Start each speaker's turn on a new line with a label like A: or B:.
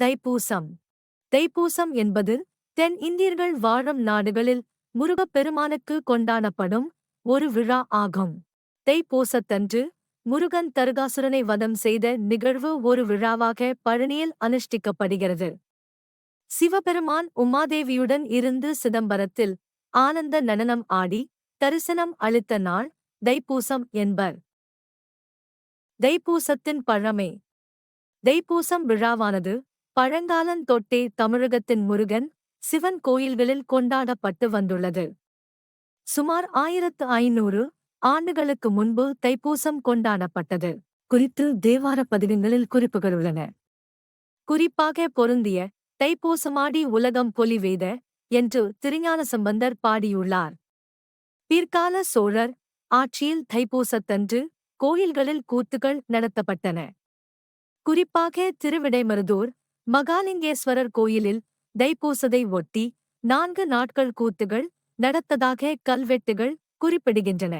A: தைப்பூசம். தைப்பூசம் என்பது தென் இந்தியர்கள் வாழும் நாடுகளில் முருகப் பெருமானுக்கு கொண்டாடப்படும் ஒரு விழா ஆகும். தைப்பூசத்தன்று முருகன் தருகாசுரனை வதம் செய்த நிகழ்வு ஒரு விழாவாக பழனியில் அனுஷ்டிக்கப்படுகிறது. சிவபெருமான் உமாதேவியுடன் இருந்து சிதம்பரத்தில் ஆனந்த நடனம் ஆடி தரிசனம் அளித்த நாள் தைப்பூசம் என்பர். தைப்பூசத்தின் பழமை. தைப்பூசம் விழாவானது பழங்காலந்தொட்டே தமிழகத்தின் முருகன் சிவன் கோயில்களில் கொண்டாடப்பட்டு வந்துள்ளது. சுமார் ஆயிரத்து ஐநூறு ஆண்டுகளுக்கு முன்பு தைப்பூசம் கொண்டாடப்பட்டது. குறித்து தேவார பதிகங்களில் குறிப்புகள் உள்ளன. குறிப்பாக பொருந்திய தைப்பூசமாடி உலகம் பொலிவேத என்று திருஞான சம்பந்தர் பாடியுள்ளார். பிற்கால சோழர் ஆட்சியில் தைப்பூசத்தன்று கோயில்களில் கூத்துகள் நடத்தப்பட்டன. குறிப்பாக திருவிடைமருதூர் மகாலிங்கேஸ்வரர் கோயிலில் தைப்பூசதை ஒட்டி நான்கு நாட்கள் கூத்துகள் நடத்ததாக கல்வெட்டுகள் குறிப்பிடுகின்றன.